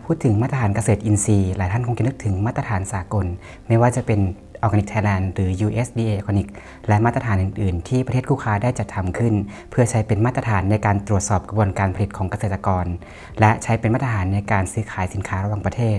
ากพูดถึงมาตรฐานเกษตรอินทรีย์ หลายท่านคงจะนึกถึงมาตรฐานสากล ไม่ว่าจะเป็น Organic Thailand หรือ USDA Organic และมาตรฐานอื่น ๆ ที่ประเทศคู่ค้าได้จัดทำขึ้น เพื่อใช้เป็นมาตรฐานในการตรวจสอบกระบวนการผลิตของเกษตรกร และใช้เป็นมาตรฐานในการซื้อขายสินค้าระหว่างประเทศ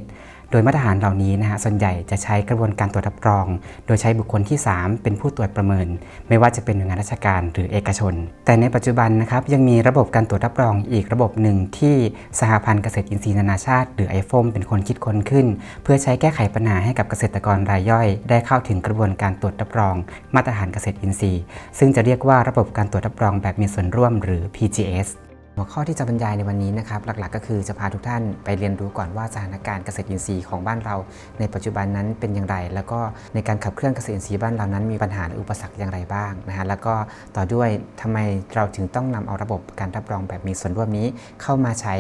โดยมาตรฐานเหล่านี้นะฮะส่วนใหญ่จะใช้กระบวนการตรวจรับรอง โดยใช้บุคคลที่ 3 เป็นผู้ตรวจประเมิน ไม่ว่าจะเป็นหน่วยงานราชการหรือเอกชน แต่ในปัจจุบันนะครับยังมีระบบการตรวจรับรองอีกระบบหนึ่งที่สหพันธ์เกษตรอินทรีย์นานาชาติ หรือไอโฟมเป็นคนคิดค้นขึ้น เพื่อใช้แก้ไขปัญหาให้กับเกษตรกรรายย่อย ได้เข้าถึงกระบวนการตรวจรับรอง มาตรฐานเกษตรอินทรีย์ ซึ่งจะเรียกว่าระบบการตรวจรับรองแบบมีส่วนร่วมหรือ PGS หัวข้อที่จะบรรยายในวันนี้นะครับ หลักๆ ก็คือจะพาทุกท่านไปเรียนรู้ก่อนว่าสถานการณ์เกษตรอินทรีย์ของบ้านเรา ในปัจจุบันนั้นเป็นอย่างไร แล้วก็ในการขับเคลื่อนเกษตรอินทรีย์บ้านเรานั้นมีปัญหาและอุปสรรคอย่างไรบ้างนะฮะแล้วก็ต่อด้วยทำไมเราถึงต้องนำเอาระบบการรับรองแบบมีส่วนร่วมนี้เข้ามาใช้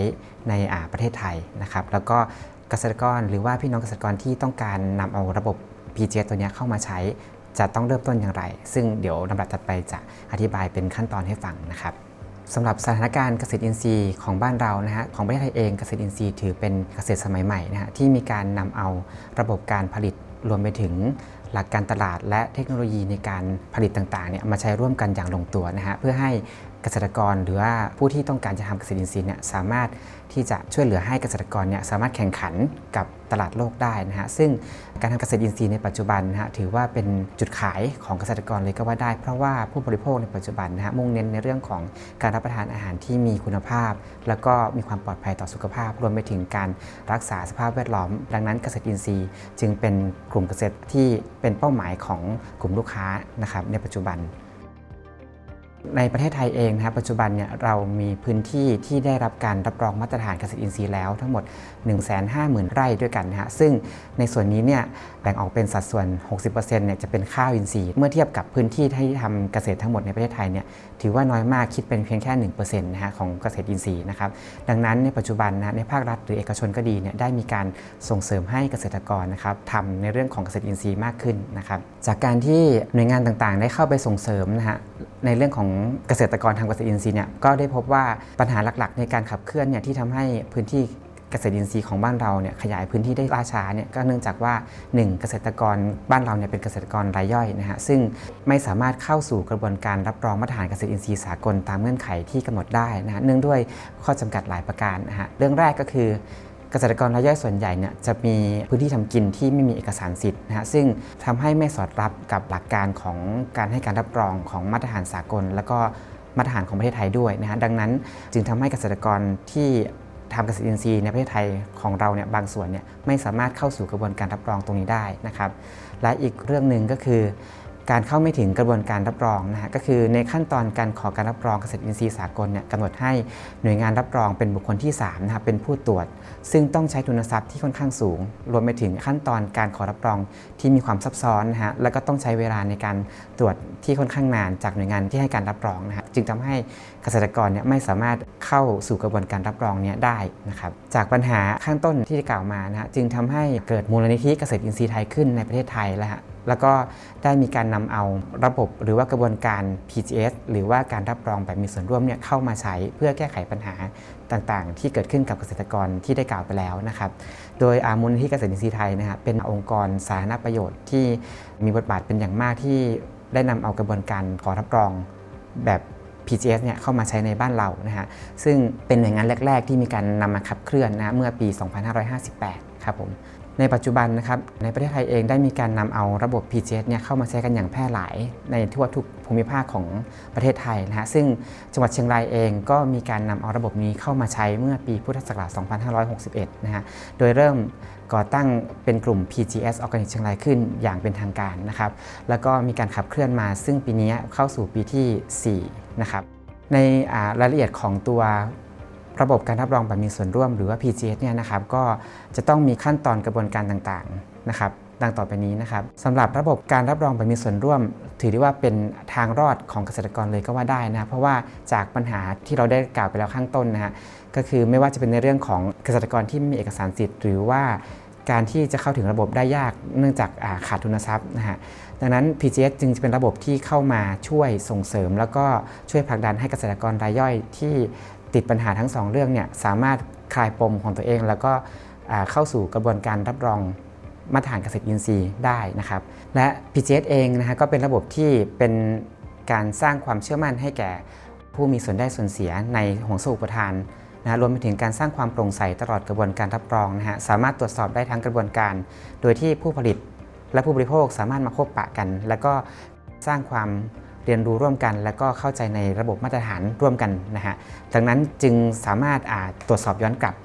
ในประเทศไทยนะครับ แล้วก็เกษตรกรหรือว่าพี่น้องเกษตรกรที่ต้องการนำเอาระบบ PGS ตัวนี้เข้ามาใช้จะต้องเริ่มต้นอย่างไร ซึ่งเดี๋ยวลำดับถัดไปจะอธิบายเป็นขั้นตอนให้ฟังนะครับ สำหรับสถานการณ์เกษตรอินทรีย์ของบ้านเรานะฮะของประเทศไทยเองเกษตรอินทรีย์ถือเป็นเกษตรสมัยใหม่นะฮะที่มีการนำเอาระบบการผลิตรวมไปถึงหลักการตลาดและเทคโนโลยีในการผลิตต่างๆเนี่ยมาใช้ร่วมกันอย่างลงตัวนะฮะเพื่อให้เกษตรกรหรือว่าผู้ที่ต้องการจะทำเกษตรอินทรีย์เนี่ยสามารถที่จะช่วยเหลือให้เกษตรกรเนี่ยสามารถแข่งขันกับ ตลาดโลกได้นะฮะซึ่งการทำเกษตรอินทรีย์ในปัจจุบันนะฮะถือว่าเป็นจุดขายของเกษตรกรเลยก็ว่าได้ เพราะว่าผู้บริโภคในปัจจุบันนะฮะมุ่งเน้นในเรื่องของการรับประทานอาหารที่มีคุณภาพ แล้วก็มีความปลอดภัยต่อสุขภาพ รวมไปถึงการรักษาสภาพแวดล้อม ดังนั้นเกษตรอินทรีย์ จึงเป็นกลุ่มเกษตรที่เป็นเป้าหมายของกลุ่มลูกค้านะครับในปัจจุบัน ในประเทศไทยเองนะครับปัจจุบันเนี่ยเรามีพื้นที่ที่ได้รับการรับรองมาตรฐานเกษตรอินทรีย์แล้วทั้งหมด 150,000 ไร่ด้วยกันนะฮะซึ่งในส่วนนี้เนี่ยแบ่งออกเป็นสัดส่วน 60%เนี่ยจะเป็นข้าวอินทรีย์ เมื่อเทียบกับพื้นที่ที่ทำเกษตรทั้งหมดในประเทศไทยเนี่ยถือว่าน้อยมากคิดเป็นเพียงแค่1%นะฮะของเกษตรอินทรีย์นะครับดังนั้นในปัจจุบันนะในภาครัฐหรือเอกชนก็ดีเนี่ยได้มีการส่งเสริมให้เกษตรกรนะครับทำในเรื่องของเกษตรอินทรีย์มากขึ้นนะครับจากการที่หน่วยงานต่างๆ ได้เข้าไปส่งเสริมนะฮะในเรื่องของเกษตรกรทำเกษตรอินทรีย์เนี่ยก็ได้พบว่าปัญหาหลักๆ ในการขับเคลื่อนเนี่ยที่ทำให้พื้นที่เกษตรอินทรีย์ของบ้านเราเนี่ยขยายพื้นที่ได้ล่าช้าเนี่ยก็เนื่องจากว่า 1. เกษตรกรบ้านเราเนี่ยเป็นเกษตรกรรายย่อยนะฮะซึ่งไม่สามารถเข้าสู่กระบวนการรับรองมาตรฐานเกษตรอินทรีย์สากลตามเงื่อนไขที่กำหนดได้นะฮะเนื่องด้วยข้อจำกัดหลายประการนะฮะเรื่องแรกก็คือ เกษตรกรรายย่อยส่วนใหญ่เนี่ยจะมีพื้นที่ทำกินที่ไม่มีเอกสารสิทธิ์นะฮะซึ่งทำให้ไม่สอดรับกับหลักการของการให้การรับรองของมาตรฐานสากล แล้วก็มาตรฐานของประเทศไทยด้วยนะฮะดังนั้นจึงทำให้เกษตรกรที่ทำเกษตรอินทรีย์ในประเทศไทยของเราเนี่ยบางส่วนเนี่ยไม่สามารถเข้าสู่กระบวนการรับรองตรงนี้ได้นะครับและอีกเรื่องหนึ่งก็คือ การเข้าไม่ถึงกระบวนการรับรองนะฮะก็คือในขั้นตอนการขอการรับรองเกษตรอินทรีย์สากลเนี่ยกำหนดให้หน่วยงานรับรองเป็นบุคคลที่3นะครับเป็นผู้ตรวจ ซึ่งต้องใช้ทุนทรัพย์ที่ค่อนข้างสูง รวมไปถึงขั้นตอนการขอรับรองที่มีความซับซ้อนนะฮะแล้วก็ต้องใช้เวลาในการตรวจที่ค่อนข้างนานจากหน่วยงานที่ให้การรับรองนะฮะจึงทำให้เกษตรกรเนี่ยไม่สามารถเข้าสู่กระบวนการรับรองเนี้ได้นะครับจากปัญหาข้างต้นที่ได้กล่าวมานะฮะจึงทำให้เกิดมูลนิธิเกษตรอินทรีย์ไทยขึ้นในประเทศไทยแล้วฮะแล้วก็ได้มีการนำเอาระบบหรือว่ากระบวนการ PGS หรือว่าการรับรองแบบมีส่วนร่วมเนี่ยเข้ามาใช้เพื่อแก้ไขปัญหาต่างๆ ที่เกิดขึ้นกับเกษตรกรที่ได้กล่าวไปแล้วนะครับ โดยอามูลนิธิเกษตรอินทรีย์ไทยนะครับเป็นองค์กรสาธารณประโยชน์ที่มีบทบาทเป็นอย่างมากที่ได้นำเอากระบวนการขอรับรองแบบ PGS เนี่ยเข้ามาใช้ในบ้านเรานะฮะซึ่งเป็นหน่วยงานแรก ๆ ที่มีการนำมาขับเคลื่อนนะเมื่อปี 2558 ครับผม ในปัจจุบันนะครับในประเทศไทยเองได้มีการนำเอาระบบ PGS เนี่ยเข้ามาใช้กันอย่างแพร่หลายในทั่วทุกภูมิภาคของประเทศไทยนะฮะซึ่งจังหวัดเชียงรายเองก็มีการนำเอาระบบนี้เข้ามาใช้เมื่อปีพุทธศักราช 2561 นะฮะโดยเริ่มก่อตั้งเป็นกลุ่ม PGS Organic เชียงรายขึ้นอย่างเป็นทางการนะครับแล้วก็มีการขับเคลื่อนมา ซึ่งปีนี้เข้าสู่ปีที่ 4 นะครับในรายละเอียดของตัว ระบบการรับรองแบบมีส่วนร่วมหรือว่า PGS เนี่ยนะครับก็จะต้องมีขั้นตอนกระบวนการต่างๆนะครับดังต่อไปนี้นะครับสำหรับระบบการรับรองแบบมีส่วนร่วม ถือได้ว่าเป็นทางรอดของเกษตรกรเลยก็ว่าได้นะเพราะว่าจากปัญหาที่เราได้กล่าวไปแล้วข้างต้นนะฮะก็คือไม่ว่าจะเป็นในเรื่องของเกษตรกรที่ไม่มีเอกสารสิทธิ์ หรือว่าการที่จะเข้าถึงระบบได้ยากเนื่องจากาขาดทุนทรัพย์นะฮะดังนั้น PGS จึงจะเป็นระบบที่เข้ามาช่วยส่งเสริม แล้วก็ช่วยผลักดันให้เกษตรกรรายย่อยที่ ติดปัญหาทั้งสองเรื่องเนี่ยสามารถคลายปมของตัวเอง แล้วก็เข้าสู่กระบวนการรับรองมาตรฐานเกษตรอินทรีย์ได้นะครับ และ PGS เองนะฮะก็เป็นระบบที่เป็นการสร้างความเชื่อมั่นให้แก่ผู้มีส่วนได้ส่วนเสียในห่วงโซ่อุปทานนะฮะรวมไปถึงการสร้างความโปร่งใสตลอดกระบวนการรับรองนะฮะสามารถตรวจสอบได้ทั้งกระบวนการ โดยที่ผู้ผลิตและผู้บริโภคสามารถมาพบปะกัน แล้วก็สร้างความ เรียนรู้ร่วมกันแล้วก็เข้าใจในระบบมาตรฐานร่วมกันนะฮะดังนั้นจึงสามารถตรวจสอบย้อนกลับ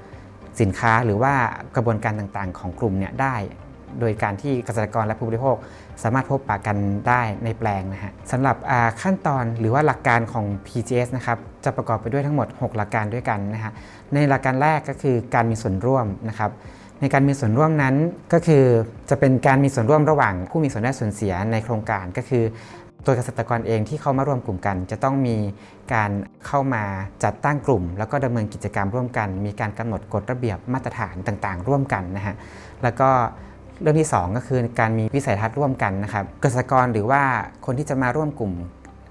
สินค้าหรือว่ากระบวนการต่างๆ ของกลุ่มเนี่ยได้ โดยการที่เกษตรกรและผู้บริโภค สามารถพบปะกันได้ในแปลงนะฮะสำหรับขั้นตอนหรือว่าหลักการของ PGS นะครับจะประกอบไปด้วยทั้งหมด 6 หลักการด้วยกันนะฮะในหลักการแรกก็คือการมีส่วนร่วมนะครับในการมีส่วนร่วมนั้นก็คือจะเป็นการมีส่วนร่วมระหว่างผู้มีส่วนได้ส่วนเสียในโครงการก็คือ ตัวเกษตรกรเองที่เข้ามาร่วมกลุ่มกัน จะต้องมีการเข้ามาจัดตั้งกลุ่ม แล้วก็ดำเนินกิจกรรมร่วมกัน มีการกำหนดกฎระเบียบมาตรฐานต่างๆ ร่วมกันนะฮะแล้วก็เรื่องที่ 2 ก็คือการมีวิสัยทัศน์ร่วมกันนะครับเกษตรกรหรือว่าคนที่จะมาร่วมกลุ่ม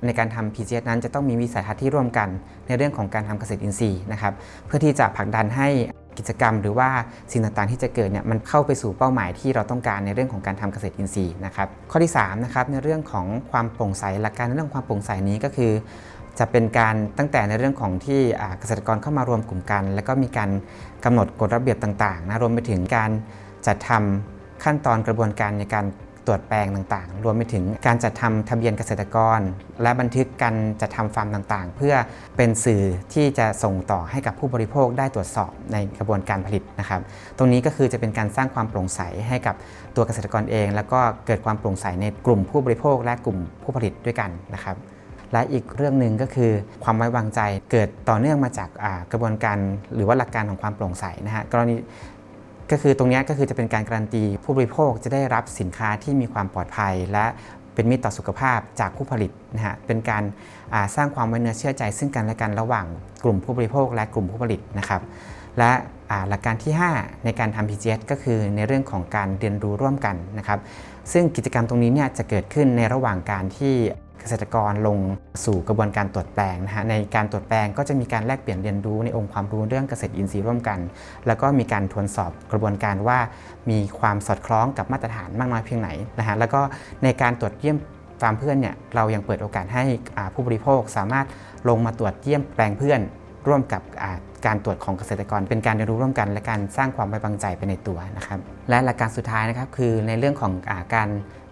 ในการทำ PGS นั้นจะต้องมีวิสัยทัศน์ที่ร่วมกัน ในเรื่องของการทำเกษตรอินทรีย์นะครับ เพื่อที่จะผลักดันให้ กิจกรรม หรือว่าสิ่งต่างๆที่จะเกิดเนี่ยมันเข้าไปสู่เป้าหมายที่เราต้องการในเรื่องของการทำเกษตรอินทรีย์นะครับข้อที่3นะครับในเรื่องของความโปร่งใสหลักการในเรื่องความโปร่งใสนี้ก็คือ จะเป็นการตั้งแต่ในเรื่องของที่เกษตรกรเข้ามารวมกลุ่มกัน แล้วก็มีการกำหนดกฎระเบียบต่างๆนะรวมไปถึงการจัดทำขั้นตอนกระบวนการในการ ตรวจแปลงต่างๆ รวมไปถึงการจัดทำทะเบียนเกษตรกร และบันทึกการจัดทำฟาร์มต่างๆ เพื่อเป็นสื่อที่จะส่งต่อให้กับผู้บริโภคได้ตรวจสอบในกระบวนการผลิตนะครับ ตรงนี้ก็คือจะเป็นการสร้างความโปร่งใสให้กับตัวเกษตรกรเอง แล้วก็เกิดความโปร่งใสในกลุ่มผู้บริโภคและกลุ่มผู้ผลิตด้วยกันนะครับและอีกเรื่องหนึ่งก็คือความไว้วางใจเกิดต่อเนื่องมาจากกระบวนการหรือว่าหลักการของความโปร่งใสนะฮะกรณี ก็คือตรงนี้ก็คือจะเป็นการการันตีผู้บริโภคจะได้รับสินค้าที่มีความปลอดภัย และเป็นมิตรต่อสุขภาพจากผู้ผลิตนะฮะเป็นการาสร้างความไว้เนื้อเชื่อใจ ซึ่งกันและกันระหว่างกลุ่มผู้บริโภค และกลุ่มผู้ผลิตนะครับ และหลักการที่ 5 ในการทำ PGS ก็คือในเรื่องของการเรียนรู้ร่วมกันนะครับ ซึ่งกิจกรรมตรงนี้เนี่ยจะเกิดขึ้นในระหว่างการที่ เกษตรกรลงสู่กระบวนการตรวจแปลงนะฮะในการตรวจแปลงก็จะมีการแลกเปลี่ยนเรียนรู้ในองค์ความรู้เรื่องเกษตรอินทรีย์ร่วมกัน แล้วก็มีการทวนสอบกระบวนการว่า มีความสอดคล้องกับมาตรฐานมากน้อยเพียงไหนนะฮะแล้วก็ในการตรวจเยี่ยมฟาร์มเพื่อนเนี่ยเรายังเปิดโอกาสให้ผู้บริโภคสามารถลงมาตรวจเยี่ยมแปลงเพื่อน ร่วมกับ การตรวจของเกษตรกร เป็นการเรียนรู้ร่วมกันและการสร้างความไว้วางใจไปในตัวนะครับ และหลักการสุดท้ายนะครับคือในเรื่องของอาการ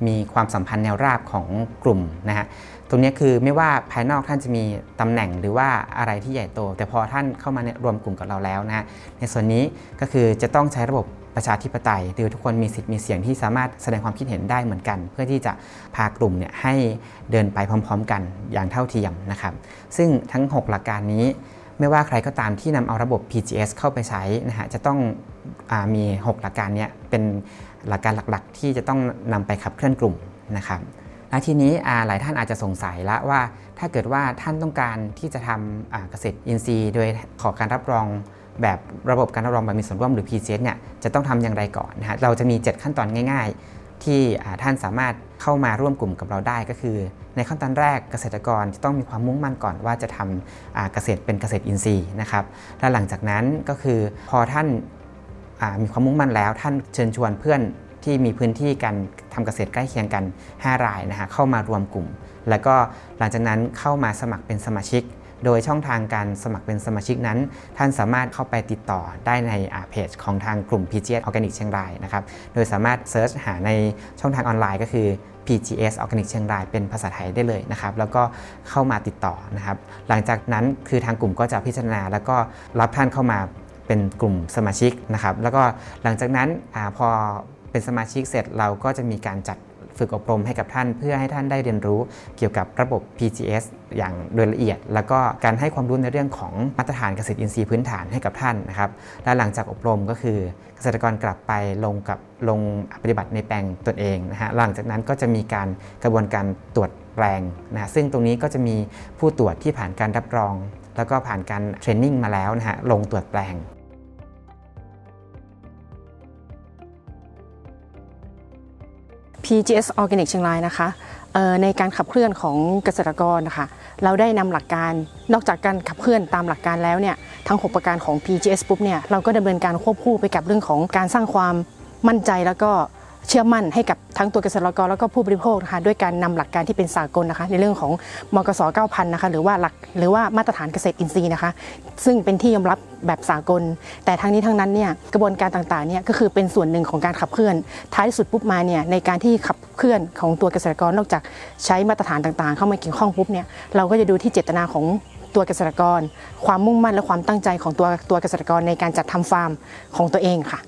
มีความสัมพันธ์แนวราบของกลุ่มนะฮะตรงนี้คือไม่ว่าภายนอกท่านจะมีตำแหน่งหรือว่าอะไรที่ใหญ่โต แต่พอท่านเข้ามาเนี่ยรวมกลุ่มกับเราแล้วนะในส่วนนี้ก็คือจะต้องใช้ระบบประชาธิปไตยโดยทุกคนมีสิทธิ์มีเสียงที่สามารถแสดงความคิดเห็นได้เหมือนกัน เพื่อที่จะพากลุ่มเนี่ยให้เดินไปพร้อม ๆ กันอย่างเท่าเทียมนะครับ ซึ่งทั้ง 6 หลักการนี้ ไม่ว่าใครก็ตามที่นำเอาระบบ PGS เข้าไปใช้นะฮะจะต้องอมี 6 หลักการนี้เป็นหลักการหลักๆ ที่จะต้องนำไปขับเคลื่อนกลุ่มนะครับและทีนี้หลายท่านอาจจะสงสัยละว่า ถ้าเกิดว่าท่านต้องการที่จะทำเกษตรอินทรีย์ โดยขอการรับรองแบบระบบการรับรองแบบมีส่วนร่วมหรือ PGS เนี่ยจะต้องทำอย่างไรก่อนนะฮะเราจะมี 7 ขั้นตอนง่าย ๆ ที่ท่านสามารถเข้ามาร่วมกลุ่มกับเราได้ก็คือ ในขั้นตอนแรกเกษตรกรจะต้องมีความมุ่งมั่นก่อนว่าจะทำอ่าเกษตรเป็นเกษตรอินทรีย์นะครับและหลังจากนั้นก็คือพอท่านมีความมุ่งมั่นแล้ว ท่านเชิญชวนเพื่อนที่มีพื้นที่การทำเกษตรใกล้เคียงกัน 5 รายนะฮะเข้ามารวมกลุ่ม แล้วก็หลังจากนั้นเข้ามาสมัครเป็นสมาชิก โดยช่องทางการสมัครเป็นสมาชิกนั้น ท่านสามารถเข้าไปติดต่อได้ในเพจของทางกลุ่ม PGS Organic เชียงรายนะครับโดยสามารถเซิร์ชหาในช่องทางออนไลน์ก็คือ PGS Organic เชียงรายเป็นภาษาไทยได้เลยนะครับแล้วก็เข้ามาติดต่อนะครับหลังจากนั้นคือทางกลุ่มก็จะพิจารณา แล้วก็รับท่านเข้ามาเป็นกลุ่มสมาชิกนะครับแล้วก็หลังจากนั้นอพอเป็นสมาชิกเสร็จเราก็จะมีการจัด ฝึกอบรมให้กับท่าน เพื่อให้ท่านได้เรียนรู้เกี่ยวกับระบบ PGS อย่างโดยละเอียด แล้วก็การให้ความรู้ในเรื่องของมาตรฐานเกษตรอินทรีย์พื้นฐานให้กับท่านนะครับและหลังจากอบรมก็คือเกษตรกรกลับไปลงกับลงปฏิบัติในแปลงตนเองนะฮะหลังจากนั้นก็จะมีการกระบวนการตรวจแปลงนะฮะซึ่งตรงนี้ก็จะมีผู้ตรวจที่ผ่านการรับรอง แล้วก็ผ่านการเทรนนิ่งมาแล้วนะฮะลงตรวจแปลง PGS Organic เชียงรายนะคะในการขับเคลื่อนของเกษตรกรนะคะเราได้นำหลักการนอกจากการขับเคลื่อนตามหลักการแล้วเนี่ยทั้ง 6 ประการของ PGS ปุ๊บเนี่ยเราก็ดำเนินการควบคู่ไปกับเรื่องของการสร้างความมั่นใจแล้วก็ เชื่อมั่นให้กับทั้งตัวเกษตรกรแล้วก็ผู้บริโภคนะคะด้วยการนำหลักการที่เป็นสากลนะคะ ในเรื่องของมกส9,000นะคะหรือว่าหลักหรือว่ามาตรฐานเกษตรอินทรีย์นะคะ ซึ่งเป็นที่ยอมรับแบบสากล แต่ทั้งนี้ทั้งนั้นเนี่ยกระบวนการต่างๆเนี่ยก็คือเป็นส่วนหนึ่งของการขับเคลื่อน ท้ายที่สุดปุ๊บมาเนี่ยในการที่ขับเคลื่อนของตัวเกษตรกรนอกจากใช้มาตรฐานต่างๆ เข้ามาเกี่ยวข้องปุ๊บเนี่ยเราก็จะดูที่เจตนาของตัวเกษตรกร ความมุ่งมั่นและความตั้งใจของตัวตัวเกษตรกรในการจัดทำฟาร์มของตัวเองค่ะ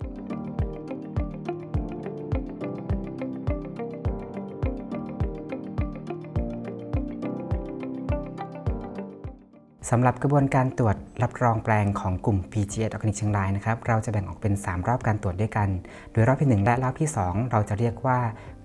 สำหรับกระบวนการตรวจรับรองแปลงของกลุ่ม PGS Organic เชียงรายนะครับ เราจะแบ่งออกเป็น 3 รอบการตรวจด้วยกัน โดยรอบที่ 1 และรอบที่ 2 เราจะเรียกว่า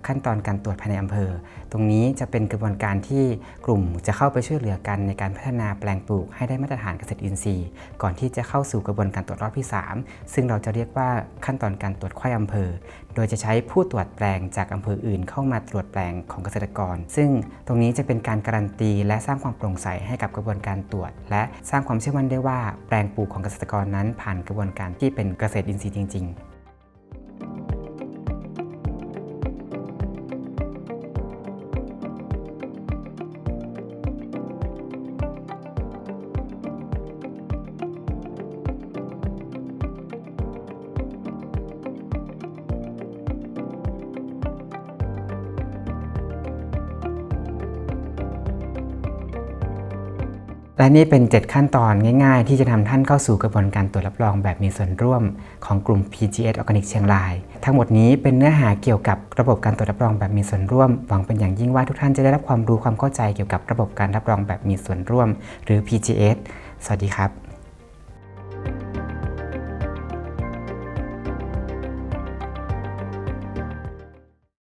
ขั้นตอนการตรวจภายในอำเภอ ตรงนี้จะเป็นกระบวนการที่กลุ่มจะเข้าไปช่วยเหลือกันในการพัฒนาแปลงปลูกให้ได้มาตรฐานเกษตรอินทรีย์ ก่อนที่จะเข้าสู่กระบวนการตรวจรอบที่ 3 ซึ่งเราจะเรียกว่าขั้นตอนการตรวจไข้อำเภอ โดยจะใช้ผู้ตรวจแปลงจากอำเภออื่น เข้ามาตรวจแปลงของเกษตรกร ซึ่งตรงนี้จะเป็นการการันตีและสร้างความโปร่งใสให้กับกระบวนการตรวจ และสร้างความเชื่อมั่นได้ว่าแปลงปลูกของเกษตรกรนั้นผ่านกระบวนการที่เป็นเกษตรอินทรีย์จริง ๆ และนี่เป็น 7 ขั้นตอนง่ายๆ ที่จะทำท่านเข้าสู่กระบวนการตรวจรับรองแบบมีส่วนร่วมของกลุ่ม PGS Organic เชียงราย ทั้งหมดนี้เป็นเนื้อหาเกี่ยวกับระบบการตรวจรับรองแบบมีส่วนร่วม หวังเป็นอย่างยิ่งว่าทุกท่านจะได้รับความรู้ความเข้าใจเกี่ยวกับระบบการรับรองแบบมีส่วนร่วม หรือ PGS สวัสดีครับ